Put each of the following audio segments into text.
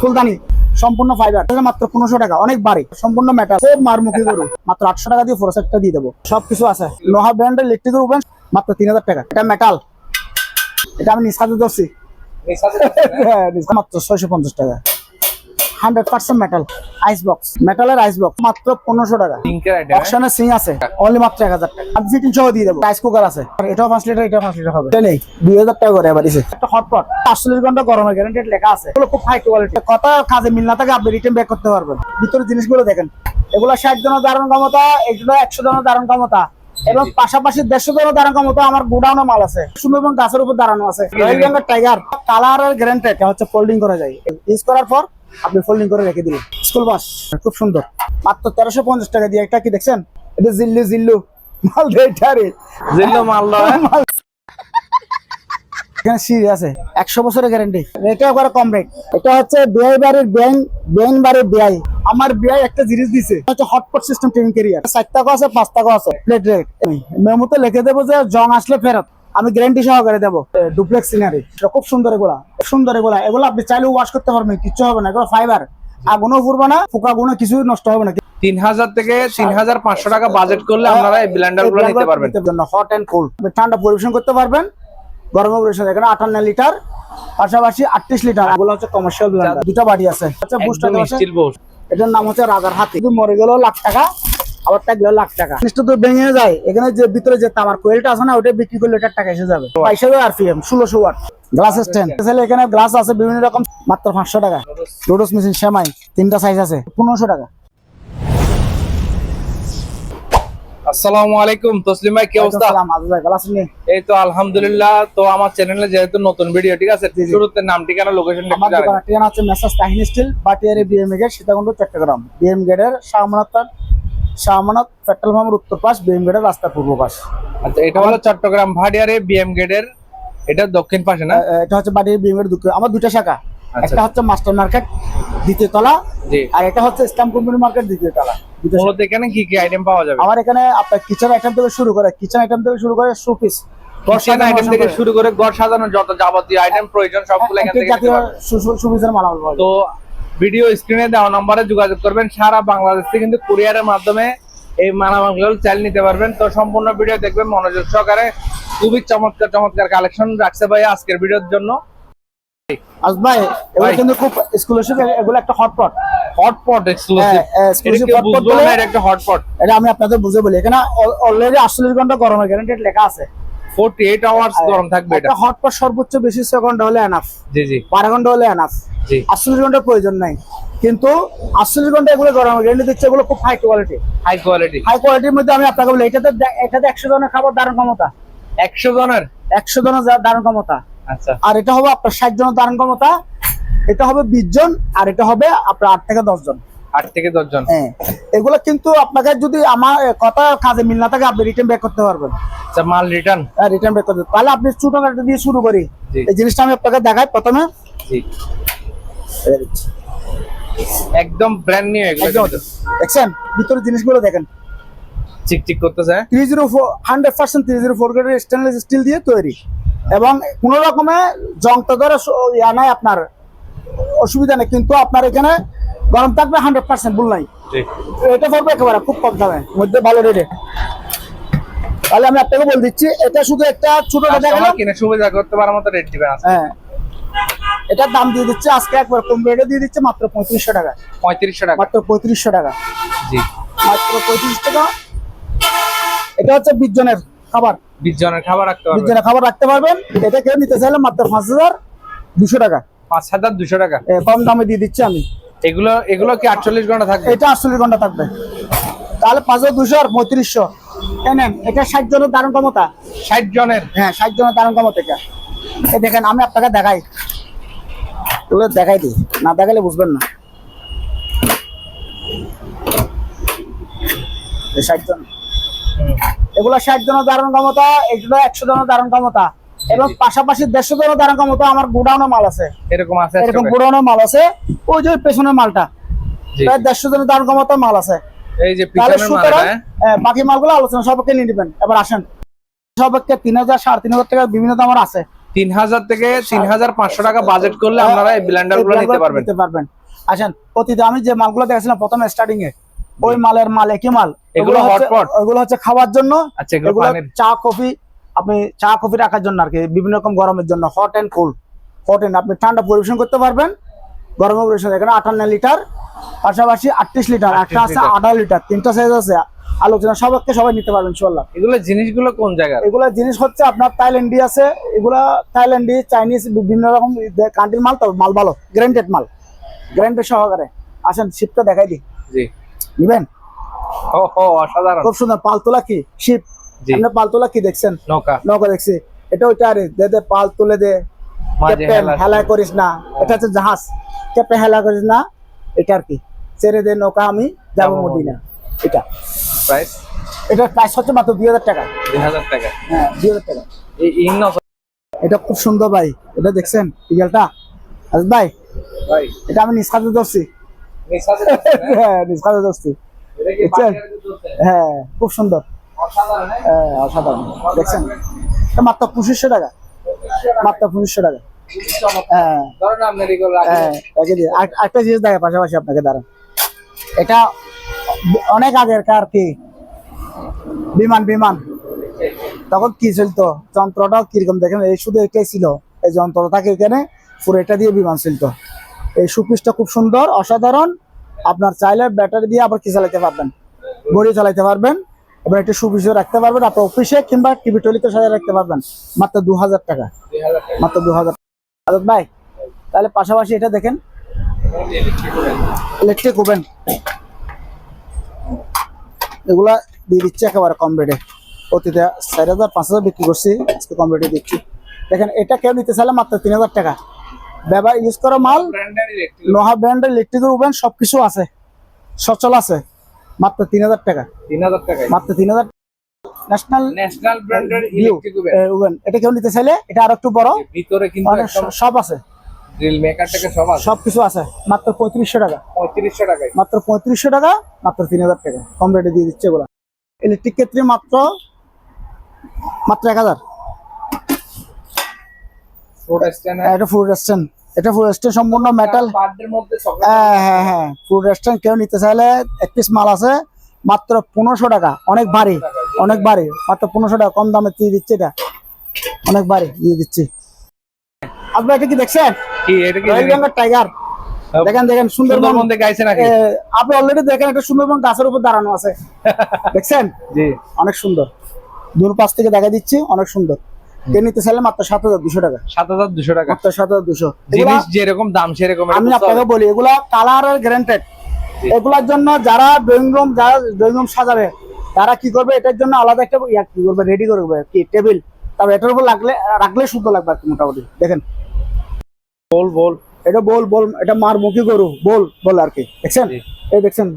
ফুলদানি সম্পূর্ণ ফাইবার মাত্র পনেরোশো টাকা অনেক বাড়ি। সম্পূর্ণ মেটাল সব মারমুখী গরু মাত্র আটশো টাকা দিয়ে ফোর সেটটা দিয়ে দেবো। সবকিছু আছে। লোহা ব্র্যান্ডের ইলেকট্রিক উপর মাত্র তিন হাজার টাকা। এটা মেটাল এটা আমি নিঃশ্বাসে ধরছি। হ্যাঁ, মাত্র ছয়শো পঞ্চাশ টাকা। Hundred percent metal ice box মেটালের আইস বক্স মাত্র পনেরোশো টাকা। অপশনের সিং আছে অনলি মাত্র এক হাজার টাকা। দিয়ে দেবো। রাইস কুকার আছে। আর এটাও পাঁচ লিটার এটাও পাঁচ লিটার হবে। দুই হাজার টাকা করে এবার দিছে। একটা হটপট আটচল্লিশ ঘণ্টা গরমের গ্যারান্টেড লেখা আছে। এগুলো খুব হাই কোয়ালিটি কত কাজে মিল না থাকে আপনি রিটার্ন ব্যাক করতে পারবেন। ভিতরে জিনিসগুলো দেখেন। এগুলো ষাট জনের ধারণ ক্ষমতা এগুলো একশো জনের ধারণ ক্ষমতা। এবং পাশাপাশি দেড়শো জনের ধারণ ক্ষমতা আমার গোডাউনে মাল আছে। সুন্দরবন গাছের উপর দাঁড়ানো আছে। রয়্যাল বেঙ্গল টাইগার কালার আর গ্যারান্টেড হচ্ছে ফোল্ডিং করা যায়। ইউজ করার পর আপনি ফোল্ডিং করে রেখে দিলেন। স্কুল বাস খুব সুন্দর। মাত্র তেরোশো পঞ্চাশ টাকা দিয়ে একটা কি দেখছেন? এটা জিল্লু জিল্লু। মাল দেয় জিল্লো এখানে সিরি আছে একশো বছরের গ্যারান্টি এটা একবারে কম রেট এটা হচ্ছে বিআই বাড়ির ব্যাং ব্যাং বাড়ির বিআই। আমার বিআই একটা জিনিস দিছে হচ্ছে হটপট সিস্টেম ট্রেনিং ক্যারিয়ার চার টাকা আছে পাঁচ টাকা আছে প্লেট রেট মেমোতে লিখে দেবো যে জং আসলে ফেরত। আমি গ্যারান্টি সহকারে দেবো। ডুপ্লেক্স সিনারি খুব সুন্দর এগুলা। সুন্দর এগুলা। এগুলো আপনি চাইলে ওয়াশ করতে পারবেন কিচ্ছু হবে না। এগুলো ফাইবার আগুনও ফুরবে না পোকা গুলো কিছু নষ্ট হবে না। তিন হাজার থেকে তিন হাজার পাঁচশো টাকা বাজেট করলে আপনারা এই ব্লেন্ডারগুলো নিতে পারবেন। হট এন্ড কোল্ড ঠান্ডা পরিবেশন করতে পারবেন। গরম পরিবেশন। এখানে আটান্ন লিটার পাশাপাশি আটত্রিশ লিটার। এগুলো হচ্ছে কমার্শিয়াল ব্লেন্ডার দুটো বাড়ি আছে। আচ্ছা বুস্টার এটার নাম হচ্ছে রাজার হাতি। মরে গেলেও লাখ টাকা। আবার থাকলেও লাখ টাকা। জিনিসটা তো ভেঙে যায়। এখানে যে ভিতরে যে তামার কোয়েলটা আছে না ওটা বিক্রি করলে টাকা এসে যাবে। বাইশ হাজার ষোলোশো ওয়াট। গ্লাস স্ট্যান্ড এখানে গ্লাস আছে বিভিন্ন রকম মাত্র পাঁচশো টাকা। মেশিন সেমাই তিনটা সাইজ আছে পনেরোশো টাকা। আসসালামু আলাইকুম তসলিম ভাই কি অবস্থা? এই তো আলহামদুলিল্লাহ তো আমার চ্যানেলে যেহেতু নতুন ভিডিও ঠিক আছে। শুরুতে নাম ঠিকানা লোকেশন আমার ঠিকানা হচ্ছে মেসাজ Tahin steel Bhatiari BM gate Sitakunda Chittagong BM গেটের শাহমানাত শাহমানাত পেট্রোল পাম্পের উত্তর পাশ বিএম গেটের রাস্তার পূর্ব পাশ। আচ্ছা এটা হলো চট্টগ্রাম ভাডিয়ারে বিএম গেটের এটা দক্ষিণ পাশে না? এটা হচ্ছে বাটিয়ারি বিএম গেট আমার দুটো শাখা। আচ্ছা। একটা হচ্ছে মাস্টার মার্কেট দ্বিতীয় তলা আর এটা হচ্ছে ইসলাম কোম্পানি মার্কেট দ্বিতীয় তলা। মূলত এখানে কি কি আইটেম পাওয়া যাবে? আমার এখানে আপনার কিচেন আইটেম থেকে শুরু করে কিচেন আইটেম থেকে শুরু করে শোপিস কিচেন আইটেম থেকে শুরু করে ঘর সাজানোর যত যাবতীয় আইটেম প্রয়োজন সবগুলো এখান থেকে। সুবিধার মালামাল। তো ভিডিও স্ক্রিনে দেওয়া নম্বরে যোগাযোগ করবেন। সারা বাংলাদেশ কিন্তু কুরিয়ারের মাধ্যমে এই মালামালগুলো চাল নিতে পারবেন। তো সম্পূর্ণ ভিডিও দেখবেন মনোযোগ সহকারে। খুবই চমৎকার চমৎকার কালেকশন রাখছে ভাই আজকের ভিডিওর জন্য। আজ ভাই এগুলো কিন্তু খুব এক্সক্লুসিভ এগুলো একটা হটপট হটপট এক্সক্লুসিভ না বলে- এটা একটা হটপট এটা আমি আপনাদের বুঝে বলি। এখানে অলরেডি আটচল্লিশ ঘণ্টা গরমের গ্যারান্টেড লেখা আছে। 48 আওয়ার্স গরম থাকবে এটা। হটপট সর্বোচ্চ বেশি সেকেন্ড হলে এনাফ জি জি। বারো ঘণ্টা হলে এনাফ জি। ঘণ্টার প্রয়োজন নাই। কিন্তু আটচল্লিশ ঘণ্টা এগুলো গ্যারান্টি দিচ্ছে এগুলো খুব high quality high quality high কোয়ালিটির মধ্যে আমি আপনাকে বলি এটাতে এটাতে একশো জনের খাবার ধারণ ক্ষমতা। 100 জনের? একশো জনের যা- ধারণ ক্ষমতা। আচ্ছা। আর এটা হবে আপনার ষাট জনের ধারণ ক্ষমতা। এটা হবে বিশ জন আর এটা হবে আপনার আট থেকে দশ জন। 8 থেকে 10 জন। হ্যাঁ এগুলো কিন্তু আপনাকে যদি আমার কথা কাজে মিল না থাকে আপনি রিটার্ন ব্যাক করতে পারবেন। আচ্ছা মাল রিটার্ন রিটার্ন ব্যাক করতে তাহলে আপনি দিয়ে শুরু করি। এই জিনিসটা আমি আপনাকে দেখাই প্রথমে। জি। একদম ব্র্যান্ড নিউ এগুলো একদম। দেখছেন? ভিতরে জিনিসগুলো দেখেন। চিকচিক করতেছে গ্রেডের স্টেনলেস স্টিল দিয়ে তৈরি। এবং কোনো জং তো ধরে ইয়া নাই আপনার। অসুবিধা নেই কিন্তু আপনার এখানে গরম থাকবে হান্ড্রেড পার্সেন্ট ভুল নাই। এটা পড়বে একেবারে খুব কম দামে মধ্যে ভালো রেটে তাহলে আমি আপনাকে বলে দিচ্ছি এটা শুধু একটা ছোট কিনে সুবিধা করতে পারার মতো রেট দিবেন হ্যাঁ। এটার দাম দিয়ে দিচ্ছে আজকে একবার কম রেটে দিয়ে দিচ্ছে মাত্র পঁয়ত্রিশশো টাকা। 3500 টাকা। মাত্র পঁয়ত্রিশশো টাকা। জি। মাত্র পঁয়ত্রিশ টাকা। এটা হচ্ছে বিশ জনের খাবার। 20 খাবার রাখতে পারবেন। জনের খাবার রাখতে পারবেন। এটা কেউ নিতে চাইলে মাত্র পাঁচ হাজার দুশো টাকা। 5200 টাকা। কম দামে দিয়ে দিচ্ছি আমি। এগুলো এগুলো কি 48 ঘণ্টা থাকবে? এটা আটচল্লিশ ঘণ্টা থাকবে। তাহলে পাঁচ হাজার দুশো আর পঁয়ত্রিশশো। এটা ষাট জনের ধারণ ক্ষমতা। 60 জনের? হ্যাঁ ষাট জনের ধারণ ক্ষমতা এটা। দেখেন আমি আপনাকে দেখাই। এগুলো দেখাই দিই। না দেখালে বুঝবেন না। ষাট জন। এগুলো ষাট জনের ধারণ ক্ষমতা এগুলো একশো জনের ধারণ ক্ষমতা। এবং পাশাপাশি দেড়শো জনের ধারণ ক্ষমতা আমার গোডাউনে মাল আছে। এরকম আছে এরকম stock এ? গোডাউনে মাল আছে। ওই যে পেছনের মালটা। প্রায় দেড়শো জনের ধারণ ক্ষমতা মাল আছে। এই যে বাকি মালগুলো আলোচনা সবাইকে নিয়ে নেবেন। এবার আসেন। সবাইকে তিন হাজার সাড়ে তিন হাজার টাকা বিভিন্ন দামের আছে। তিন হাজার থেকে তিন হাজার পাঁচশো টাকা বাজেট করলে আপনারা এই ব্লেন্ডারগুলো নিতে পারবেন। নিতে পারবেন। আসেন অতীতে আমি যে মালগুলো দেখেছিলাম প্রথমে স্টার্টিং এ ওই মালের মাল একই মাল। এগুলো হচ্ছে- খাওয়ার জন্য আচ্ছা চা কফি আপনি চা কফি রাখার জন্য আর কি বিভিন্ন রকম গরমের জন্য hot and cold hot and আপনি ঠান্ডা পরিবেশন করতে পারবেন। গরমে পরিবেশন এখানে আটান্ন লিটার পাশাপাশি আটত্রিশ লিটার একটা আছে। আঠারো লিটার তিনটা সাইজ আছে। আলোচনা সবাইকে সবাই নিতে পারবেন ইনশাল্লাহ এগুলো জিনিসগুলো কোন জায়গার? এগুলা জিনিস হচ্ছে আপনার থাইল্যান্ডি আছে এগুলা থাইল্যান্ডি চাইনিজ বিভিন্ন রকম কান্ট্রির মাল তো মাল ভালো গ্র্যান্ডেড মাল। গ্র্যান্ডেড সহকারে। আসেন শিপটা দেখাই দিই। জি। নিবেন? ও ও অসাধারণ। খুব সুন্দর পালতোলা কি? শিপ আপনি পালতোলা কি দেখছেন? নৌকা। নৌকা দেখছি। এটা ওইটা আরে দে দে পাল তুলে দে ক্যাপ্টেন হেলা করিস না। এটা হচ্ছে জাহাজ। ক্যাপ্টেন হেলা করিস না। এটা আর কি। ছেড়ে দে নৌকা আমি যাব মদিনা। এটা। প্রাইস এটা প্রাইস হচ্ছে মাত্র দুই হাজার টাকা। দুই হাজার টাকা। হ্যাঁ দুই হাজার টাকা। এই এটা খুব সুন্দর ভাই। এটা দেখছেন? ইগলটা আজ ভাই ভাই। এটা আমি নিষ্কাতে ধরছি। নিঃশ্বাসে হ্যাঁ? নিষ্কাতে ধরছি? হ্যাঁ খুব সুন্দর। হ্যাঁ? অসাধারণ। দেখছেন? মাত্র পঁচিশশো টাকা। মাত্র পঁচিশশো টাকা। হ্যাঁ। হ্যাঁ একে দিয়ে। আর- আরেকটা জিনিস দেখে পাশাপাশি আপনাকে, দাঁড়ান। এটা অনেক আগের কার কি? বিমান বিমান। তখন কি চলতো যন্ত্রটা কীরকম, দেখেন, এই শুধু এটাই ছিল। এই যন্ত্রটাকে এখানে, পুরো এটা দিয়ে বিমান চলতো এই সুপিসটা খুব সুন্দর, অসাধারণ। আপনার চাইলে ব্যাটারি দিয়ে আবার কি চালাতে পারবেন? ঘড়ি চালাতে পারবেন। এবার একটু সুপিসও রাখতে পারবেন। আপনার অফিসে কিংবা টিভি টলিতে সাজিয়ে রাখতে পারবেন। মাত্র দু হাজার টাকা। মাত্র দু হাজার আজাদ ভাই তাহলে পাশাপাশি এটা দেখেন। ইলেকট্রিক ওভেন এগুলা দিয়ে দিচ্ছে একেবারে কম রেটে অতীতে চার হাজার পাঁচ হাজার বিক্রি করছি। আজকে কম রেটে দিচ্ছি। দেখেন এটা কেউ নিতে চাইলে মাত্র তিন হাজার টাকা। ব্যবহার ইউজ করা মাল ইলেকট্রিক নোহা ব্র্যান্ডের ইলেকট্রিকের ওভেন সব কিছু আছে। সচল আছে। মাত্র তিন হাজার টাকা। তিন হাজার টাকা মাত্র তিন হাজার ন্যাশনাল ন্যাশনাল ব্র্যান্ডের ইলেকট্রিক ওভেন এটা কেউ নিতে চাইলে এটা আর একটু বড় ভিতরে কিন্তু সব আছে। ড্রিল মেকার থেকে সব আছে। মাত্র পঁয়ত্রিশশো টাকা। পঁয়ত্রিশশো টাকায়। মাত্র পঁয়ত্রিশশো টাকা মাত্র তিন হাজার টাকা। কম রেটে দিয়ে দিচ্ছে এগুলো। ইলেকট্রিক ক্ষেত্রে মাত্র মাত্র এক হাজার। স্ট্যান্ড এটা ফুড রেস্টুরেন্ট এটা ফুড রেস্টুরেন্ট সম্পূর্ণ মেটাল হ্যাঁ হ্যাঁ হ্যাঁ। ফুড রেস্টুরেন্ট কেউ নিতে চাইলে এক পিস মাল আছে মাত্র পনেরোশো টাকা। অনেক ভারী অনেক ভারী। মাত্র পনেরোশো টাকা কম দামে দিয়ে দিচ্ছে এটা। অনেক ভারী দিয়ে দিচ্ছি। আপনি এটা কি দেখছেন? টাইগার দেখেন দেখেন সুন্দরবন। আপনি অলরেডি দেখেন একটা সুন্দরবন গাছের উপর দাঁড়ানো আছে। দেখছেন? জি। অনেক সুন্দর। দূর পাশ থেকে দেখা দিচ্ছি অনেক সুন্দর। নিতে চাইলে মাত্র সাত হাজার দুশো টাকা। সাত হাজার দুশো টাকা। মাত্র সাত হাজার দুশো। জিনিস যেরকম দাম সেরকম আমি আপনাকে বলি এগুলা কালার আর গ্যারান্টেড এগুলার জন্য যারা ড্রয়িং রুম যারা ড্রয়িং রুম সাজাবে তারা কি করবে? এটার জন্য আলাদা একটা ইয়া কি করবে? রেডি করবে কি? টেবিল তারপর এটার উপর লাগলে রাখলে শুদ্ধ লাগবে আর কি মোটামুটি। দেখেন। বল বল। এটা বল বল। এটা মার মুখী গরু। বল বল আর কি। দেখছেন? এই দেখছেন?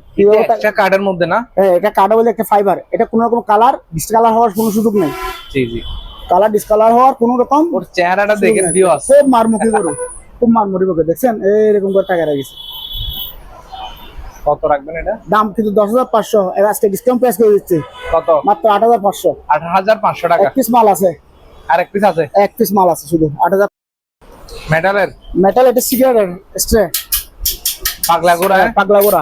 একটা কার্ডের মধ্যে না? হ্যাঁ, এটা কাটা বলে একটা ফাইবার এটা কোনো রকম কালার ডিসকালার হওয়ার কোনো সুযোগ নেই। জি জি। কালার ডিসকালার হওয়ার কোনো রকম ওর চেহারাটা নেই। ভিউয়ার্স খুব মারমুখী গরু। খুব মারমুখী গরু দেখছেন? এইরকম করে টাকা রেখেছে কত রাখবেন এটা? দাম কিন্তু দশ হাজার পাঁচশো। আজকে ডিসকাউন্ট প্রাইস করে দিচ্ছি। কত? মাত্র আট হাজার পাঁচশো। আট হাজার পাঁচশো টাকা। এক পিস মাল আছে। আর এক পিস আছে? এক পিস মাল আছে শুধু। আট হাজার মেটালের মেটাল এটা সিগারেট স্ট্রে পাগলা গোড়া পাগলা গোড়া।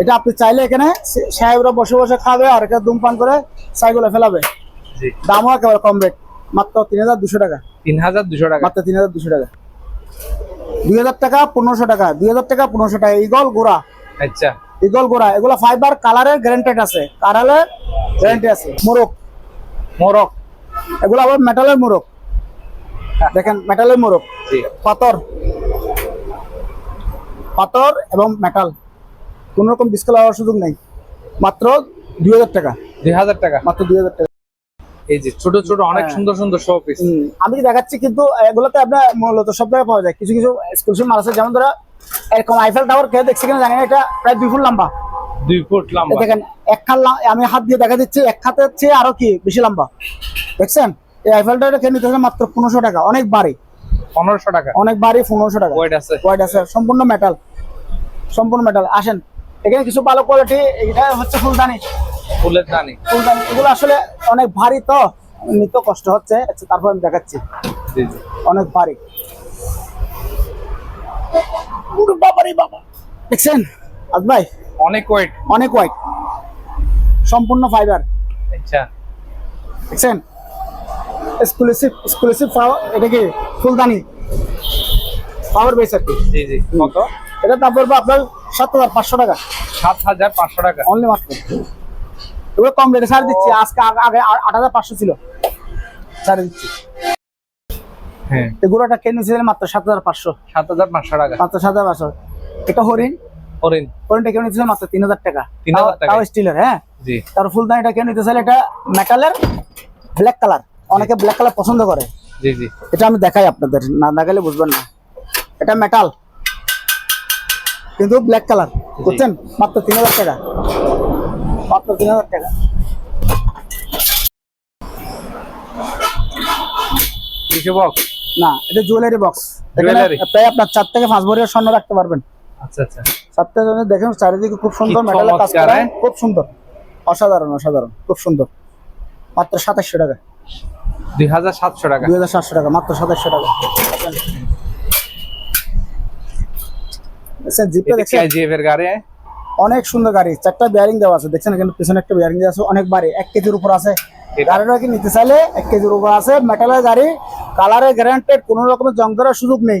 এটা আপনি চাইলে এখানে সাহেবরা বসে বসে খাবে আর এটা ধূমপান করে সাইগুলো ফেলাবে। দামও একেবারে কম রেট মাত্র তিন হাজার দুশো টাকা। তিন হাজার দুশো টাকা। মাত্র তিন হাজার দুশো টাকা। দুই হাজার টাকা পনেরোশো টাকা দুই হাজার টাকা পনেরোশো টাকা। ইগল গোড়া। আচ্ছা। ইগল গোড়া। এগুলো ফাইবার কালারের গ্যারান্টেড আছে। কালারের গ্যারান্টি আছে। মোরক মোরক এগুলো আবার মেটালের মোরক দেখেন মেটালের মোরক পাথর। পাথর এবং মেটাল কোন রকম ডিসকাল হওয়ার সুযোগ নেই। মাত্র দুই হাজার টাকা। দুই হাজার টাকা। মাত্র দুই হাজার টাকা। এই যে ছোট ছোট অনেক হ্যাঁ। সুন্দর সুন্দর শো পিস আমি কি দেখাচ্ছি কিন্তু এগুলোতে আপনার মূলত সব জায়গায় পাওয়া যায়। কিছু কিছু এক্সক্লুসিভ মাল আছে যেমন ধরো এরকম আইফেল টাওয়ার কে দেখছি কিনা জানি এটা প্রায় দুই ফুট লম্বা। দুই ফুট লম্বা। দেখেন এক খান আমি হাত দিয়ে দেখা দিচ্ছি এক খাতের চেয়ে আরও কি বেশি লম্বা। দেখছেন? এই আইফেল টাওয়ারটা কে নিতে মাত্র পনেরোশো টাকা অনেক বাড়ি। পনেরোশো টাকা। অনেক বাড়ি পনেরোশো টাকা। ওয়েট আছে। হোয়াইট আছে সম্পূর্ণ মেটাল সম্পূর্ণ মেটাল আসেন এখানে কিছু ভালো কোয়ালিটি এটা হচ্ছে ফুলদানি। ফুলের দানি ফুলদানি এগুলো আসলে অনেক ভারী তো নিতে কষ্ট হচ্ছে আচ্ছা তারপর আমি দেখাচ্ছি। অনেক ভারী। বাবারে বাবা দেখছেন? আজ ভাই? অনেক ওয়েট অনেক হোয়াইট সম্পূর্ণ ফাইবার আচ্ছা। দেখছেন? এক্সক্লুসিভ এক্সক্লুসিভ এটা কি? ফুলদানি। পাওয়ার বেস আর কি। জি জি। কত? এটা দাম পড়বে আপনার সাত হাজার পাঁচশো টাকা। সাত হাজার পাঁচশো টাকা। অনলি মাত্র। এগুলো কম রেটে ছাড় দিচ্ছি। আজকে আগে- আট হাজার পাঁচশো ছিল। ছাড়ে দিচ্ছি। হ্যাঁ। এগুলোটা কিনে ছিলেন মাত্র সাত হাজার পাঁচশো। সাত হাজার পাঁচশো টাকা। মাত্র সাত হাজার পাঁচশো। এটা হরিণ? হরিণ। হরিণটা কেউ নিতেছিল মাত্র তিন হাজার টাকা। 3000 তাও- টাকা। স্টিলের হ্যাঁ? জি। তার ফুলদানিটা কেউ নিতে চাইলে এটা মেটালের ব্ল্যাক কালার অনেকে ব্ল্যাক কালার পছন্দ করে। জি জি। এটা আমি দেখাই আপনাদের। না দেখালে বুঝবেন না। এটা মেটাল কিন্তু ব্ল্যাক কালার বুঝছেন? মাত্র তিন হাজার টাকা। মাত্র তিন হাজার টাকা। না এটা জুয়েলারি বক্স প্রায় আপনার চার থেকে পাঁচ স্বর্ণ রাখতে পারবেন। আচ্ছা আচ্ছা। চার থেকে দেখেন চারিদিকে খুব সুন্দর কি মেটালের কাজ করা হ্যাঁ? খুব সুন্দর। অসাধারণ অসাধারণ খুব সুন্দর। মাত্র সাতাশশো টাকা। দুই হাজার সাতশো টাকা। দুই হাজার সাতশো টাকা মাত্র সাতাশশো টাকা। গাড়ি। অনেক সুন্দর গাড়ি চারটা বিয়ারিং দেওয়া আছে। দেখছেন এখানে পিছনে একটা বিয়ারিং দেওয়া আছে অনেক বাড়ি এক কেজির উপর আছে। গাড়িটা কি নিতে চাইলে এক কেজির উপর আছে মেটালের গাড়ি কালারে গ্যারান্টেড কোনো রকমের জং ধরার সুযোগ নেই।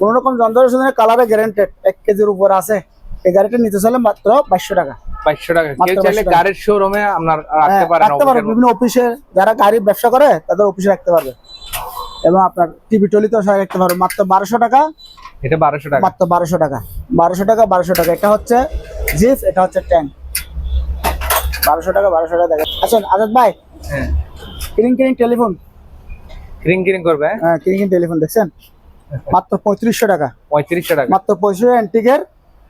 কোনো রকম জং ধরার সুযোগ নেই কালারে গ্যারান্টেড এক কেজির উপর আছে। এই গাড়িটা নিতে চাইলে মাত্র বাইশশো টাকা। বাইশশো টাকা। চাইলে গাড়ির শোরুমে আপনার রাখতে হ্যাঁ, পারেন রাখতে পারবে বিভিন্ন অফিসে যারা গাড়ির ব্যবসা করে তাদের অফিসে রাখতে পারবে। এবং আপনার টিভি টলিতেও সবাই রাখতে পারবে মাত্র বারোশো টাকা। এটা বারোশো টাকা। মাত্র বারোশো টাকা। বারোশো টাকা বারোশো টাকা। এটা হচ্ছে জিপ এটা হচ্ছে ট্যাঙ্ক বারোশো টাকা বারোশো টাকা দেখেন। আচ্ছা আজাদ ভাই হ্যাঁ। কিরিং কিরিং টেলিফোন। ক্রিং ক্রিং করবে হ্যাঁ? হ্যাঁ কিরিং কিরিং টেলিফোন দেখছেন? মাত্র পঁয়ত্রিশশো টাকা। পঁয়ত্রিশশো টাকা। মাত্র পঁয়ত্রিশশো অ্যান্টিকের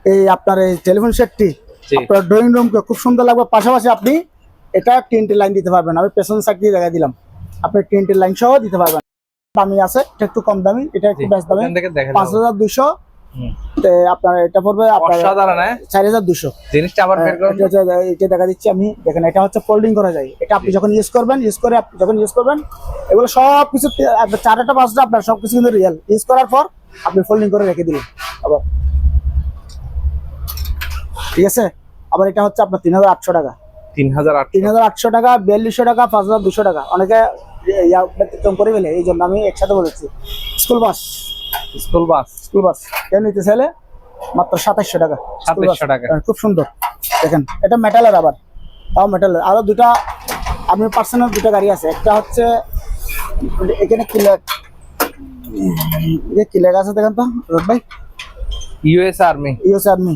এই আপনার এই টেলিফোন সেটটি। আপনার ড্রয়িং রুমকে খুব সুন্দর লাগবে। পাশাপাশি আপনি এটা টিনটি লাইন দিতে পারবেন। আমি পেছন সাইড দিয়ে দেখা দিলাম। আপনি টিনটি লাইন সহ দিতে পারবেন। দামি আছে এটা একটু কম দামি এটা একটু বেশ দামি। পাঁচ হাজার দুশো আপনার এটা পড়বে হ্যাঁ? চার হাজার দুশো জিনিসটা আবার এটা দেখা দিচ্ছি আমি। দেখেন এটা হচ্ছে ফোল্ডিং করা যায়। এটা আপনি যখন ইউজ করবেন ইউজ করে আপনি যখন ইউজ করবেন এগুলো সব কিছু চারটা পাঁচটা আপনার সব কিছু কিন্তু রিয়েল ইউজ করার পর আপনি ফোল্ডিং করে রেখে দিলেন। আবার। ঠিক আছে? আবার এটা হচ্ছে আপনার তিন হাজার আটশো টাকা। তিন হাজার তিন হাজার আটশো টাকা বিয়াল্লিশশো টাকা পাঁচ হাজার দুশো টাকা। অনেকে ইয়া ব্যতিক্রম করে ফেলে এই জন্য আমি একসাথে বলেছি। School bus. School bus. School bus. কেউ নিতে চাইলে মাত্র সাতাশশো টাকা। 2700 টাকা। হ্যাঁ, খুব সুন্দর। দেখেন এটা মেটালের আবার। তাও মেটালের। আরও দুটা আমি পার্সোনাল দুটা গাড়ি আছে। একটা হচ্ছে এখানে কিলেক কিলেক আছে দেখেন তো রোড ভাই? US army US army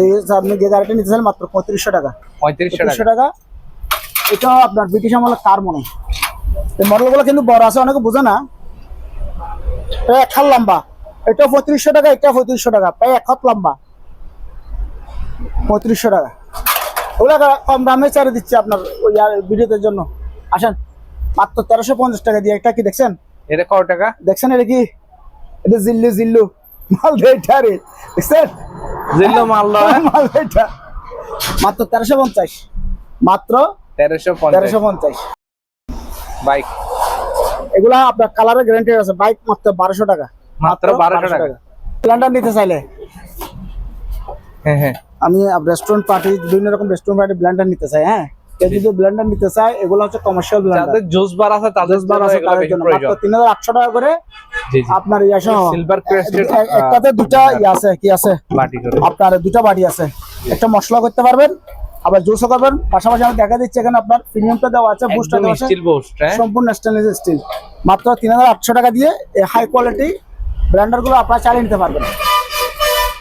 US army যে গাড়িটা নিতে চাইলে মাত্র পঁয়ত্রিশশো টাকা। পঁয়ত্রিশশো টাকা। এটাও আপনার ব্রিটিশ আমলের কার মনে? হয়। এই মডেলগুলো কিন্তু বড় আছে অনেকে বোঝে না। এক হাত লম্বা। এটা পঁয়ত্রিশশো টাকা এটা পঁয়ত্রিশশো টাকা প্রায় এক হাত লম্বা। পঁয়ত্রিশশো টাকা। ওগুলো কম দামে চারে দিচ্ছে আপনার ওই ভিডিওদের জন্য। আসেন মাত্র তেরোশো পঞ্চাশ টাকা দিয়ে একটা কি দেখছেন? এটা কত টাকা? দেখছেন এটা কি? এটা জিল্লু জিল্লু। মাল এটা রে। দেখছেন? জিল্লো মারলো মাল এটা। মাত্র তেরোশো পঞ্চাশ। মাত্র তেরোশো তেরোশো পঞ্চাশ। বাইক। এগুলা আপনার কালারের গ্যারান্টি আছে বাইক মাত্র বারোশো টাকা। মাত্র বারোশো টাকা। নিতে চাইলে। হ্যাঁ হ্যাঁ। আমি রেস্টুরেন্ট পার্টি বিভিন্ন রকম রেস্টুরেন্ট পার্টি ব্লেন্ডার নিতে চাই হ্যাঁ? কেউ যদি ব্লেন্ডার নিতে চায় এগুলো হচ্ছে কমার্শিয়াল ব্লেন্ডার যাদের জুস বার আছে তাদের বার আছে তাদের জন্য। মাত্র তিন হাজার আটশো টাকা করে আপনার ইয়া সহ সিলভার ক্রেস্টেড একটাতে দুটা ইয়ে আছে কি আছে? বাটি করে। আপনার দুটা বাটি আছে। একটা মশলা করতে পারবেন আবার জুসও করবেন। পাশাপাশি আমি দেখা দিচ্ছি এখানে আপনার প্রিমিয়ামটা দেওয়া আছে বুস্টার দেওয়া আছে। হ্যাঁ? সম্পূর্ণ স্টেনলেস স্টিল মাত্র তিন হাজার আটশো টাকা দিয়ে এই হাই কোয়ালিটি ব্র্যান্ডারগুলো আপনারা চালিয়ে নিতে পারবেন।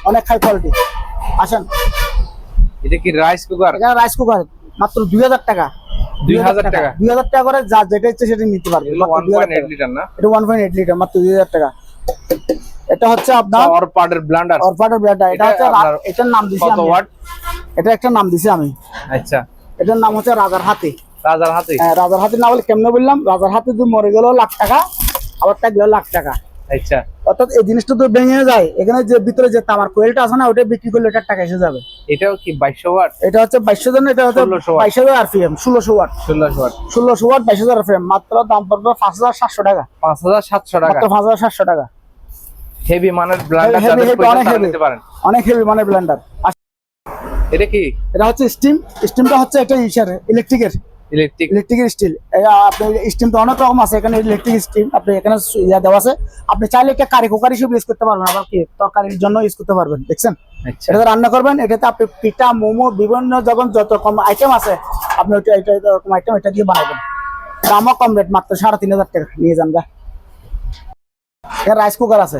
অনেক হাই কোয়ালিটি আসেন। এটা কি রাইস কুকার এখানে রাইস কুকার মাত্র দুই হাজার টাকা। 2000 টাকা? দুই হাজার টাকা করে যা যেটা ইচ্ছে সেটা নিতে পারবেন। এগুলো মাত্র ওয়ান 2000 পয়েন্ট এইট টাকা। লিটার না? এটা ওয়ান পয়েন্ট এইট লিটার মাত্র দুই হাজার টাকা। এটা হচ্ছে আপনার অর পাউডার ব্লান্ডার অরফাটের ব্র্যান্ডটা এটা এটা হচ্ছে এটার নাম দিছি কত আমি। ওয়াট? এটা একটা নাম দিছি আমি। আচ্ছা। এটার নাম হচ্ছে রাজার হাতি। রাজার হাতি? হ্যাঁ, রাজার হাতি না বলে কেমনে বললাম? রাজার হাতি যদি মরে গেল লাখ টাকা আবার থাকলেও লাখ টাকা। আচ্ছা। অর্থাৎ এই জিনিসটা তো ভেঙে যায়। এখানে যে ভিতরে যে তামার কোয়েলটা আছে না ওটা বিক্রি করলে এটার টাকা এসে যাবে। এটাও কি বাইশশো ওয়াট? এটা হচ্ছে বাইশশো জন এটা হচ্ছে 1600 watt। বাইশ হাজার আরপিএম ষোলোশো ওয়াট। ষোলোশো ওয়াট। ষোলোশো ওয়াট বাইশ হাজার আরপিএম। মাত্র দাম পড়বে পাঁচ হাজার সাতশো টাকা। পাঁচ হাজার সাতশো টাকা। মাত্র পাঁচ হাজার সাতশো টাকা। হেভি মানের ব্লান্ডার অনেক তারা নিতে পারেন। অনেক হেভি মানে ব্লেন্ডার এটা কি? এটা হচ্ছে স্টিম স্টিমটা হচ্ছে ইসের ইলেকট্রিকের ইলেকট্রিক ইলেকট্রিকের স্টিল আপনি স্টিম তো অনেক রকম আছে এখানে ইলেকট্রিক স্টিম আপনি এখানে ইয়া দেওয়া আছে। আপনি চাইলে একটা কারি কুকার হিসেবে ইউজ করতে পারবেন আবার কি তরকারির জন্য ইউজ করতে পারবেন দেখছেন? আচ্ছা। এটাতে রান্না করবেন এটাতে আপনি পিঠা মোমো বিভিন্ন যখন যত রকম আইটেম আছে আপনি ওইটা এটা এরকম আইটেম এটা দিয়ে বানাবেন। দামও কম রেট মাত্র সাড়ে তিন হাজার টাকা। নিয়ে যান গা। রাইস কুকার আছে।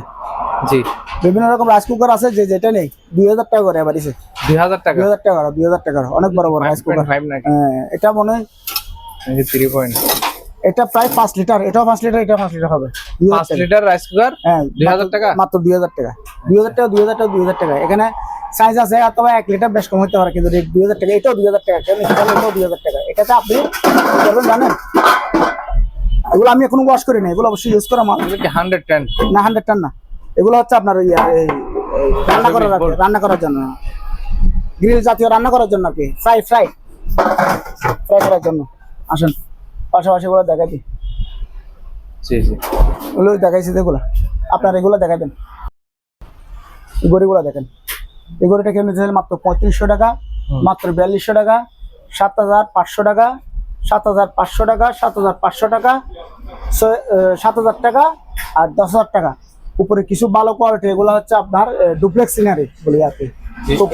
জি বিভিন্ন রকম রাইস কুকার আছে যে যেটা নেই দুই হাজার টাকা করে এবার দুই হাজার টাকা দুই হাজার টাকা দুই হাজার টাকা অনেক বড় বড় রাইস কুকার এটা মনে হয় থ্রি পয়েন্ট এটা প্রায় পাঁচ লিটার এটাও পাঁচ লিটার এটা পাঁচ লিটার হবে পাঁচ লিটার রাইস কুকার হ্যাঁ 2000 টাকা? মাত্র দুই হাজার টাকা দুই হাজার টাকা দুই হাজার টাকা দুই হাজার টাকা এখানে সাইজ আছে অথবা এক লিটার বেশ কম হতে পারে কিন্তু দুই হাজার টাকা এটাও দুই হাজার টাকা কেন এটাও দুই হাজার টাকা এটাতে আপনি করবেন জানেন এগুলো আমি এখনও ওয়াশ করি না এগুলো অবশ্যই ইউজ করা মাল হান্ড্রেড টেন না হান্ড্রেড টান না এগুলো হচ্ছে আপনার ইয়া এই রান্না করার রান্না করার জন্য। গ্রিল জাতীয় রান্না করার জন্য আর কি। ফ্রাই ফ্রাই ফ্রাই করার জন্য। আসুন পাশাপাশি এগুলো দেখাই দিই জি জি। এগুলো দেখাইছি এগুলো। আপনার এগুলো দেখাই দেন এই গড়িগুলো দেখেন। এই গড়িটা কেমন দিয়েছিলেন মাত্র পঁয়ত্রিশশো টাকা মাত্র বিয়াল্লিশশো টাকা সাত হাজার পাঁচশো টাকা সাত হাজার পাঁচশো টাকা সাত হাজার পাঁচশো টাকা সাত হাজার টাকা আর দশ হাজার টাকা। উপরে কিছু ভালো কোয়ালিটি এগুলো হচ্ছে আপনার ডুপ্লেক্স সিনারি বলি আর কি।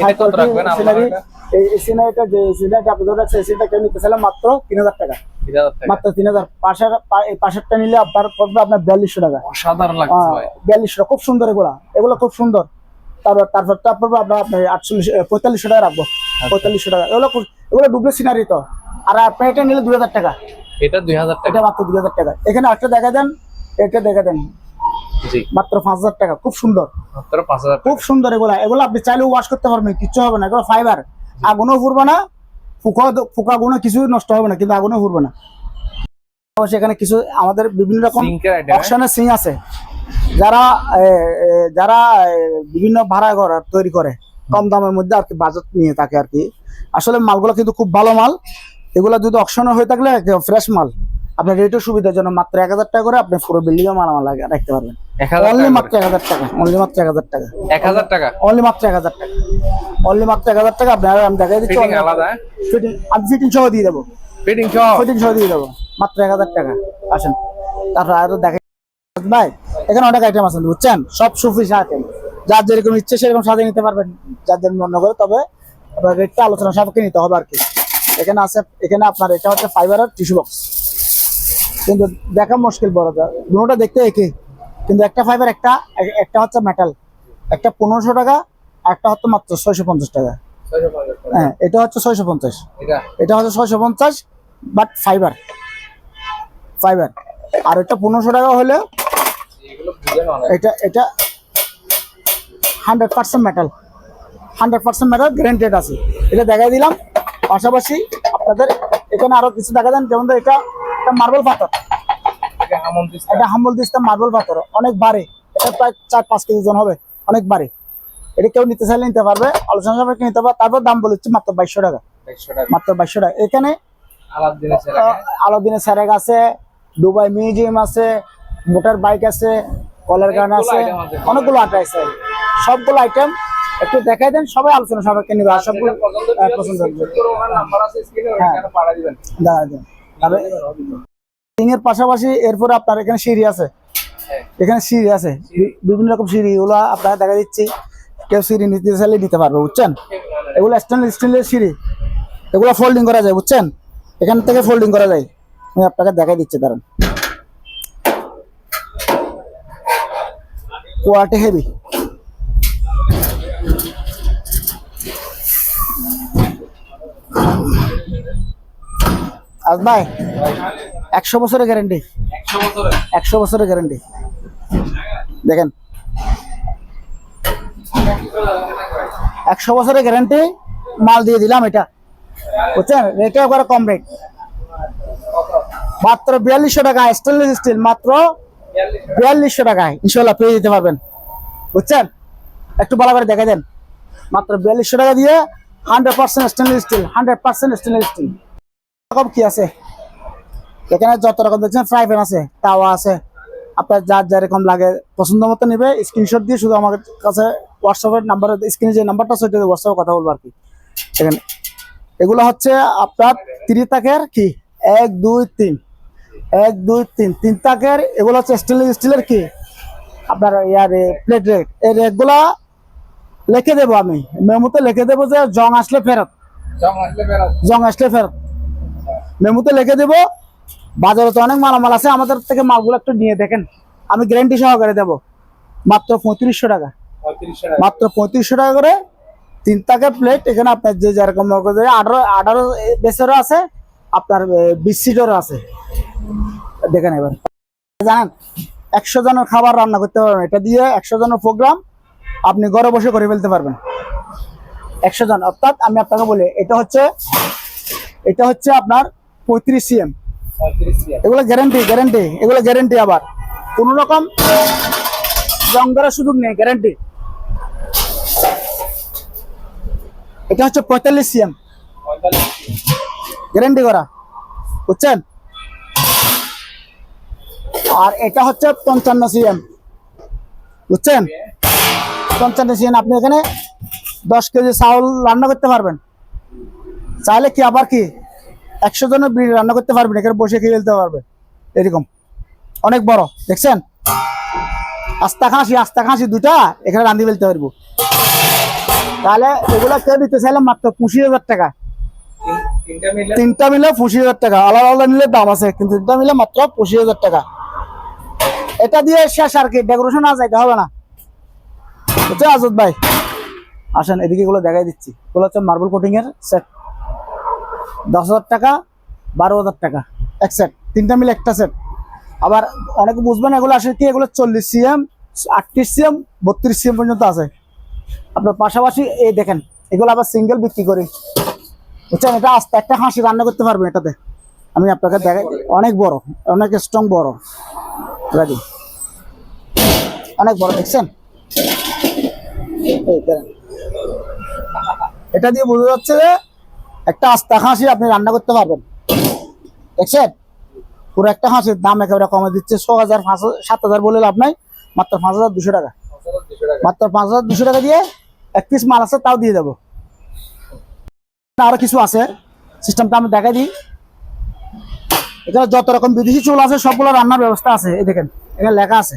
হাই কত কোয়ালিটি সিনারি? এই সিনারিটা যে সিনারিটা আপনি ধরে রাখছেন সিনারিটা নিতেছিলাম? মাত্র তিন হাজার টাকা। মাত্র তিন হাজার। পাশের এই পাশেরটা নিলে আপনার পড়বে আপনার বিয়াল্লিশশো টাকা। অসাধারণ লাগছে ভাই। বিয়াল্লিশশো খুব সুন্দর এগুলা। এগুলো খুব সুন্দর। তারপর তারপর তারপর আপনার আপনার আটচল্লিশ পঁয়তাল্লিশশো টাকা রাখব। পঁয়তাল্লিশশো টাকা। এগুলো এগুলো ডুবলে সিনারি তো। আর আপনি এটা নিলে দুই হাজার টাকা। এটা দুই হাজার টাকা। এটা মাত্র দুই হাজার টাকা। এখানে একটা দেখা দেন। এটা দেখা দেন। মাত্র পাঁচ হাজার টাকা খুব সুন্দর। মাত্র পাঁচ হাজার খুব সুন্দর এগুলা। এগুলো আপনি চাইলেও ওয়াশ করতে পারবেন কিচ্ছু হবে না। এগুলো ফাইবার আগুনও ফুরবে না ফুকা ফুকা গুণও কিছু নষ্ট হবে না কিন্তু আগুনও ফুরবে না। এখানে কিছু আমাদের বিভিন্ন রকম অপশনের সিং আছে। যারা যারা বিভিন্ন ভাড়া ঘর তৈরি করে কম দামের মধ্যে আর কি বাজেট নিয়ে থাকে আর কি। আসলে মালগুলো কিন্তু খুব ভালো মাল। এগুলো যদি অপশনে হয়ে থাকলে ফ্রেশ মাল। আপনার রেটও সুবিধার জন্য মাত্র এক হাজার টাকা করে আপনি পুরো বিল্ডিং এ মালামাল রাখতে পারবেন। অনলি মাত্র এক হাজার টাকা অনলি মাত্র এক হাজার টাকা। এক হাজার টাকা? অনলি মাত্র এক হাজার টাকা। অনলি মাত্র এক হাজার টাকা আপনার আমি দেখাই দিচ্ছি ফিটিং আলাদা হ্যাঁ? ফিটিং আমি ফিটিং সহ দিয়ে দেবো। ফিটিং সহ? ফিটিং সহ দিয়ে দেবো। মাত্র এক হাজার টাকা। আসেন। তারপর আরও দেখাই ভাই এখানে অনেক আইটেম আছে বুঝছেন? সব সুফিস আইটেম যার যেরকম ইচ্ছে সেরকম সাজিয়ে নিতে পারবেন। যার যেরকম মনে করে তবে আপনার রেটটা আলোচনা সাপেক্ষে নিতে হবে আর কি। এখানে আছে এখানে আপনার এটা হচ্ছে ফাইবার আর টিস্যু বক্স কিন্তু দেখা মুশকিল বড় দুটোটা দেখতে একই। কিন্তু একটা ফাইবার একটা একটা হচ্ছে মেটাল একটা পনেরোশো টাকা আর একটা হচ্ছে মাত্র ছয়শো পঞ্চাশ টাকা। হ্যাঁ এটা হচ্ছে ছয়শো পঞ্চাশ। এটা? হচ্ছে ছয়শো পঞ্চাশ বাট ফাইবার ফাইবার আর এটা পনেরোশো টাকা হলে। এটা এটা hundred percent metal hundred percent metal guaranteed আছে। এটা দেখাই দিলাম। পাশাপাশি আপনাদের এখানে আরও কিছু দেখা দেন যেমন এটা একটা মার্বেল পাথর। এটা হামন দিস্তা। মার্বেল পাথর। অনেক ভারী এটা প্রায় চার পাঁচ কেজি ওজন হবে। অনেক ভারী এটা কেউ নিতে চাইলে নিতে পারবে। আলোচনা সাপেক্ষে নিতে পারবে। তারপর দাম বলেছি মাত্র বাইশশো টাকা। মাত্র বাইশশো টাকা। এখানে আলাদিনের স্যারেক আছে দুবাই মিউজিয়াম আছে মোটর বাইক আছে কলার গান আছে। অনেকগুলো আইটেম আছে। সবগুলো আইটেম একটু দেখাই দেন সবাই আলোচনা সাপেক্ষে নিবে। আর সবগুলো পছন্দ হ্যাঁ। ওখানে এর পাশাপাশি এরপরে আপনার এখানে সিঁড়ি আছে। এখানে সিঁড়ি আছে। বিভিন্ন রকম সিঁড়ি, এগুলো আপনারা দেখা দিচ্ছি। কেউ সিঁড়ি নিতে চাইলে নিতে পারবে, বুঝছেন? এগুলো স্টেনলেস স্টিলের সিঁড়ি। এগুলো ফোল্ডিং করা যায়, বুঝছেন? এখান থেকে ফোল্ডিং করা যায়। আমি আপনাকে দেখাই দিচ্ছি, দাঁড়ান। কোয়ালিটি হেভি আজ ভাই একশো বছরের গ্যারেন্টি একশো বছরের। গ্যারেন্টি দেখেন। একশো বছরের গ্যারেন্টি মাল দিয়ে দিলাম এটা। বুঝছেন? রেটে একবারে কম রেট মাত্র বিয়াল্লিশশো টাকা স্টেনলেস স্টিল মাত্র বিয়াল্লিশশো টাকায় ইনশাল্লাহ পেয়ে দিতে পারবেন। বুঝছেন? একটু ভালো করে দেখে দেন। মাত্র বিয়াল্লিশশো টাকা দিয়ে hundred percent stainless steel hundred percent stainless steel কি আছে? এখানে যত রকম দেখছেন ফ্রাই প্যান আছে তাওয়া আছে। আপনার যার যেরকম লাগে পছন্দ মতো নেবে। স্ক্রিনশট দিয়ে শুধু আমার কাছে হোয়াটসঅ্যাপের নাম্বার স্ক্রিনে যে নাম্বারটা আছে ওইটাতে হোয়াটসঅ্যাপে কথা বলব আর কি। এখানে। এগুলো হচ্ছে আপনার তিরিশ তাকের কি? এক দুই তিন। এক দুই তিন। তিন তাকের এগুলো হচ্ছে স্টিলের স্টিলের কি? আপনার ইয়ার প্লেট রেট এই রেটগুলা লিখে দেবো আমি। মেমোতে লিখে দেবো যে জং আসলে ফেরত। জং আসলে বেরোত জং আসলে ফেরত। মেমোতে লিখে দেবো বাজারে তো অনেক মালামাল আছে আমাদের থেকে মালগুলো একটু নিয়ে দেখেন। আমি গ্যারান্টি সহকারে দেবো। মাত্র পঁয়ত্রিশশো টাকা। মাত্র পঁয়ত্রিশশো টাকা করে তিন টাকা প্লেট এখানে আপনার যে যেরকম আঠারো আঠারো বেসেরও আছে আপনার বিশ সিটেরও আছে। দেখেন এবার। জানেন একশো জনের খাবার রান্না করতে পারবেন। এটা দিয়ে একশো জনের প্রোগ্রাম আপনি ঘরে বসে করে ফেলতে পারবেন। একশো জন অর্থাৎ আমি আপনাকে বলি এটা হচ্ছে এটা হচ্ছে আপনার পঁয়ত্রিশ সিএম এগুলো গ্যারান্টি গ্যারান্টি এগুলো গ্যারান্টি আবার। কোনো রকম রং ধরার সুযোগ নেই গ্যারান্টি এটা হচ্ছে পঁয়তাল্লিশ সিএম গ্যারান্টি করা। বুঝছেন? আর এটা হচ্ছে পঞ্চান্ন সিএম বুঝছেন? পঞ্চান্ন সিএম আপনি এখানে দশ কেজি চাউল রান্না করতে পারবেন। চাইলে কি আবার কি? একশো জনের বিরিয়ানি রান্না করতে পারবেন এখানে বসে খেয়ে ফেলতে পারবে। এরকম। অনেক বড়, দেখছেন? আস্তা খাসি আস্তা খাসি দুটা, এখানে রান্ধি ফেলতে পারব। তাহলে এগুলো কেউ দিতে চাইলে মাত্র পঁচিশ হাজার টাকা। তিনটা মিলে পঁচিশ হাজার টাকা, আলাদা আলাদা নিলে দাম আছে, কিন্তু তিনটা মিলে মাত্র পঁচিশ হাজার টাকা। এটা দিয়ে শেষ আর কি, ডেকোরেশন আর যাইতে হবে না। বুঝছ আজত ভাই? আসেন, এদিকে এগুলো দেখাই দিচ্ছি। এগুলো হচ্ছে মার্বেল কোটিং এর সেট দশ হাজার টাকা, বারো হাজার টাকা, এক সেট তিনটা মিলে একটা সেট আবার অনেকে বুঝবেন, এগুলো আসলে কি? এগুলো চল্লিশ সিএম আটত্রিশ সিএম বত্রিশ সিএম পর্যন্ত আছে। আপনার পাশাপাশি এই দেখেন, এগুলো আবার সিঙ্গেল বিক্রি করি। বুঝছেন? এটা আস্তে, একটা হাসি রান্না করতে পারবেন এটাতে। আমি আপনাকে দেখাই, অনেক বড়, অনেক স্ট্রং বড়। রাজি অনেক বড়, দেখছেন? এটা দিয়ে বোঝা যাচ্ছে যে একটা আস্তা হাসি আপনি রান্না করতে পারবেন। দেখছেন? পুরো একটা হাসির দাম একেবারে কমে দিচ্ছে। ছ হাজার পাঁচ সাত হাজার বলে লাভ নাই। মাত্র পাঁচ হাজার দুশো টাকা। মাত্র পাঁচ হাজার দুশো টাকা দিয়ে এক পিস মাল আছে, তাও দিয়ে দেবো। আরও কিছু আছে। সিস্টেমটা আমি দেখাই দিই। এখানে যত রকম বিদেশি চুলা আছে, সবগুলো রান্নার ব্যবস্থা আছে। এই দেখেন, এখানে লেখা আছে।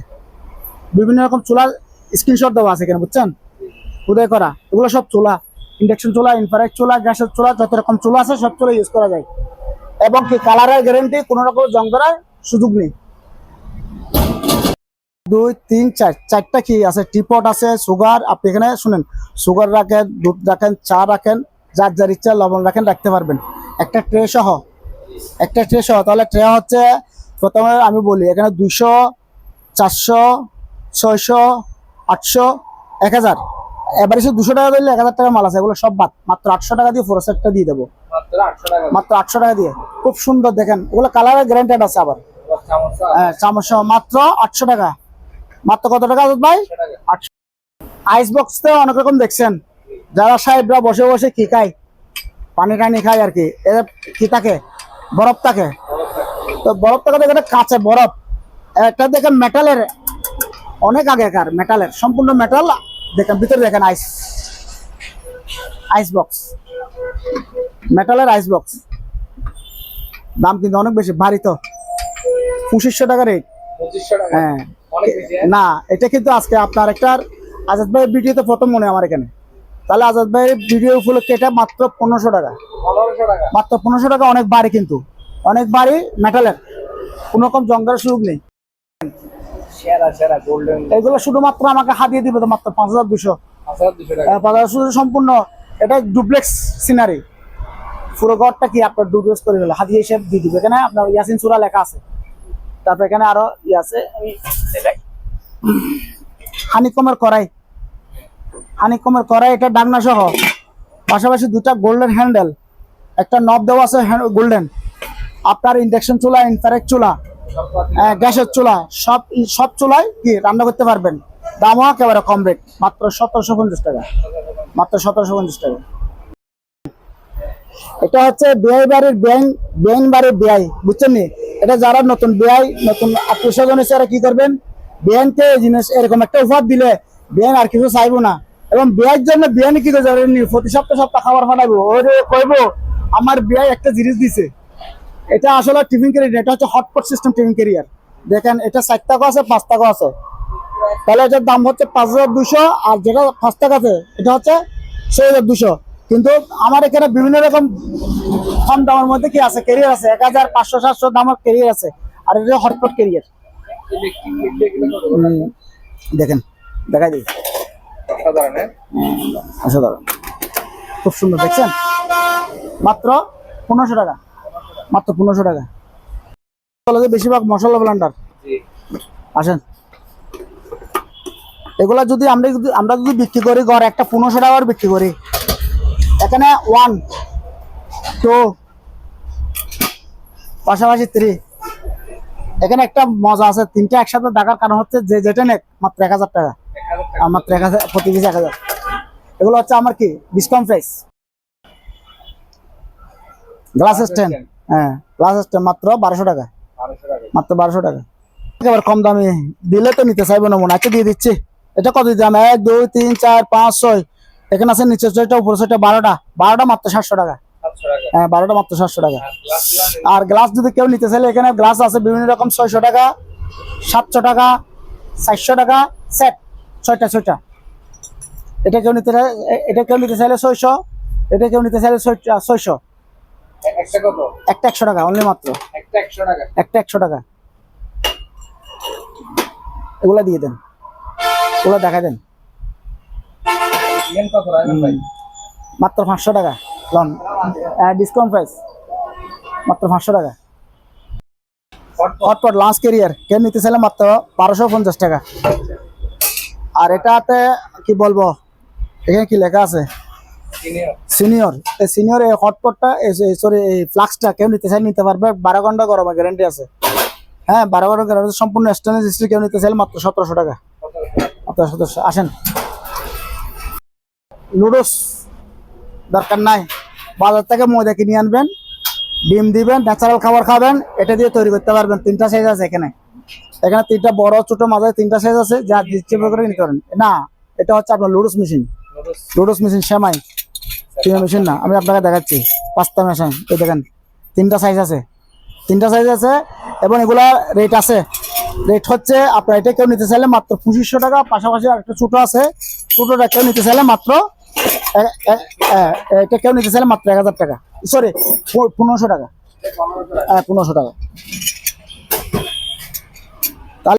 বিভিন্ন রকম চুলার স্ক্রিনশট দেওয়া আছে এখানে, বুঝছেন? উদয় করা। এগুলো সব চুলা। ইন্ডাকশন চুলা, ইনফ্রারেড চুলা, গ্যাসের চুলা, যত রকম চুলা আছে সব চুলা ইউজ করা যায়। এবং কি কালারের গ্যারেন্টি কোনো রকম জং ধরার সুযোগ নেই। দুই, তিন, চার, চারটা কি আছে? টিপট আছে সুগার আপনি এখানে শুনেন সুগার রাখেন, দুধ রাখেন, চা রাখেন, যার যার ইচ্ছা লবণ রাখেন, রাখতে পারবেন। একটা ট্রে সহ, একটা ট্রে সহ, তাহলে ট্রে হচ্ছে, প্রথমে আমি বলি, এখানে দুশো চারশো, ছয়শো, আটশো, এক হাজার। এবারে দুশো টাকা দিলে এক হাজার টাকা মাল আছে এগুলো সব বাদ। মাত্র আটশো টাকা দিয়ে ফোরসেটটা দিয়ে দেবো। মাত্র আটশো টাকা দিয়ে। খুব সুন্দর দেখেন ওগুলো কালারের গ্যারান্টেড আছে আবার। হ্যাঁ চামচ মাত্র আটশো টাকা। মাত্র কত টাকা ভাই? আটশো আইস বক্স তো অনেক রকম দেখছেন। যারা সাহেবরা বসে বসে কি খায়? পানি টানি খায় আর কি। এদের কি থাকে? বরফ থাকে। তো বরফ থাকে দেখেন কাঁচে বরফ। একটা দেখেন মেটালের অনেক আগেকার মেটালের সম্পূর্ণ মেটাল দেখেন ভিতরে দেখেন আইস আইস বক্স মেটালের আইস বক্স দাম কিন্তু অনেক বেশি ভারী তো। পঁচিশশো টাকা রেট হ্যাঁ। হ্যাঁ? না এটা কিন্তু আজকে আপনার একটা আজাদ ভাইয়ের ভিডিওতে প্রথম মনে আমার এখানে। তাহলে আজাদ ভাইয়ের ভিডিও উপলক্ষে এটা মাত্র পনেরোশো টাকা। পনেরোশো টাকা? মাত্র পনেরোশো টাকা অনেক বাড়ি কিন্তু। অনেক বাড়ি মেটালের কোনো রকম জঙ্গলের সুযোগ নেই। সেরা সেরা গোল্ডেন এগুলো শুধুমাত্র আমাকে হাতিয়ে দিবে তো মাত্র পাঁচ হাজার দুশো পাঁচ হাজার সম্পূর্ণ এটা ডুপ্লেক্স সিনারি পুরো ঘরটা কি আপনার ডুপ্লেক্স করে দিল হাতিয়ে হিসেবে দিয়ে দিবে। এখানে আপনার ইয়াসিন সুরা লেখা আছে। তারপর এখানে আরও ইয়ে আছে আমি হানিকমের কড়াই। হানিকমের কড়াই এটা ডাকনা সহ। পাশাপাশি দুটা গোল্ডেন হ্যান্ডেল একটা নব দেওয়া আছে গোল্ডেন আপনার ইন্ডাকশন চুলা ইনফ্রারেক্ট চুলা। গ্যাসের চুলা। সব সব চুলায় কি রান্না করতে পারবেন? দামও একেবারে কম রেট। মাত্র সতেরোশো পঞ্চাশ টাকা। মাত্র সতেরোশো পঞ্চাশ টাকা। এটা হচ্ছে বিআই বাড়ির ব্যাং ব্যাং বাড়ির বিআই, বুঝছেন নি? এটা যারা নতুন বিআই, নতুন আত্মীয় স্বজন এরা কি করবেন? এই জিনিস এরকম একটা অফার দিলে বিআইন আর কিছু চাইব না। এবং বিয়ের জন্য বিয়ানি কি করে যাবেন প্রতি সপ্তাহ সপ্তাহ খাবার বানাবো ওরে কইবো, আমার বিয়াই একটা জিনিস দিছে। এটা আসলে টিফিন ক্যারিয়ার এটা হচ্ছে হটপট সিস্টেম টিফিন ক্যারিয়ার দেখেন এটা ষাট টাকা আছে পাঁচ টাকা আছে। তাহলে এটার দাম হচ্ছে পাঁচ হাজার দুশো আর যেটা পাঁচ টাকা আছে এটা হচ্ছে ছয় হাজার দুশো কিন্তু আমার এখানে বিভিন্ন রকম কম দামের মধ্যে কি আছে? ক্যারিয়ার আছে এক হাজার পাঁচশো সাতশো দামের ক্যারিয়ার আছে আর এটা হটপট ক্যারিয়ার দেখেন দেখাই দিই। হ্যাঁ? আচ্ছা খুব সুন্দর দেখছেন? মাত্র পনেরোশো টাকা। মাত্র পনেরোশো টাকা। যে বেশিরভাগ মশলা ব্লান্ডার আসেন। এগুলা যদি আমরা যদি আমরা যদি বিক্রি করি ঘরে একটা পনেরোশো টাকার বিক্রি করি। এখানে ওয়ান টু পাশাপাশি থ্রি এখানে একটা মজা আছে তিনটা একসাথে দেখার কারণ হচ্ছে যে যেটা নেক মাত্র এক হাজার টাকা। মাত্র এক হাজার প্রতি পিস এক হাজার। এগুলো হচ্ছে আমার কি? ডিসকাউন্ট প্রাইস গ্লাস স্ট্যান্ড হ্যাঁ স্ট্যান্ড মাত্র বারোশো টাকা। মাত্র বারোশো টাকা। একেবারে কম দামে দিলে তো নিতে চাইব না মনে আছে দিয়ে দিচ্ছি। এটা কত দাম? এক দুই তিন চার পাঁচ ছয়। এখানে আছে নিচে ছয়টা উপরে ছয়টা বারোটা। বারোটা মাত্র সাতশো টাকা। হ্যাঁ বারোটা মাত্র সাতশো টাকা। আরগুলো আর গ্লাস যদি কেউ নিতে চাইলে এখানে গ্লাস আছে বিভিন্ন রকম ছয়শো টাকা সাতশো টাকা চারশো টাকা সেট ছয়টা ছয়টা। এটা কেউ নিতে চাই- এটা কেউ নিতে চাইলে ছয়শো এটা কেউ নিতে চাইলে ছয়শো। একটা কত? একটা একশো টাকা অনলি মাত্র। একটা একশো টাকা। একটা একশো টাকা। এগুলা দিয়ে দেন। ওগুলো দেখা দেন। কত ভাই? মাত্র পাঁচশো টাকা। লন। ডিসকাউন্ট প্রাইস মাত্র পাঁচশো টাকা। Hot pot. Hot pot lunch carrier কেউ নিতে চাইলে মাত্র বারোশো পঞ্চাশ টাকা। আর এটাতে কি বলব? এখানে কি লেখা আছে। সিনিয়র এই সিনিয়র এই হটপটটা সরি এই ফ্লাক্সটা কেউ নিতে চাই নিতে পারবে। বারো ঘণ্টা গরমে গ্যারান্টি আছে। হ্যাঁ বারো ঘণ্টা গ্যারান্টি সম্পূর্ণ স্টেনলেস স্টিল কেউ নিতে চাইলে মাত্র সতেরোশো টাকা। মাত্র সতেরোশো। আসেন। লুডোস দরকার নাই। বাজার থেকে ময়দা কিনে আনবেন ডিম দিবেন ন্যাচারাল খাবার খাবেন এটা দিয়ে তৈরি করতে পারবেন। তিনটা সাইজ আছে এখানে। এখানে তিনটা বড় ছোট মাঝারি তিনটা সাইজ আছে। যা দিচ্ছে করে নিতে পারেন। না এটা হচ্ছে আপনার লুডোস মেশিন। লুডোস মেশিন সেমাই। তিন মেশিন না, আমি আপনাকে দেখাচ্ছি। পাঁচটা মেশিন এই দেখেন, তিনটা সাইজ আছে। তিনটা সাইজ আছে, এবং এগুলা রেট আছে। রেট হচ্ছে, আপনার এটা কেউ নিতে চাইলে মাত্র পঁচিশশো টাকা, পাশাপাশি একটা ছোটো আছে। ছোটোটা কেউ নিতে চাইলে মাত্র এটা কেউ নিতে চাইলে মাত্র এক হাজার টাকা। সরি পনেরোশো টাকা। হ্যাঁ পনেরোশো টাকা।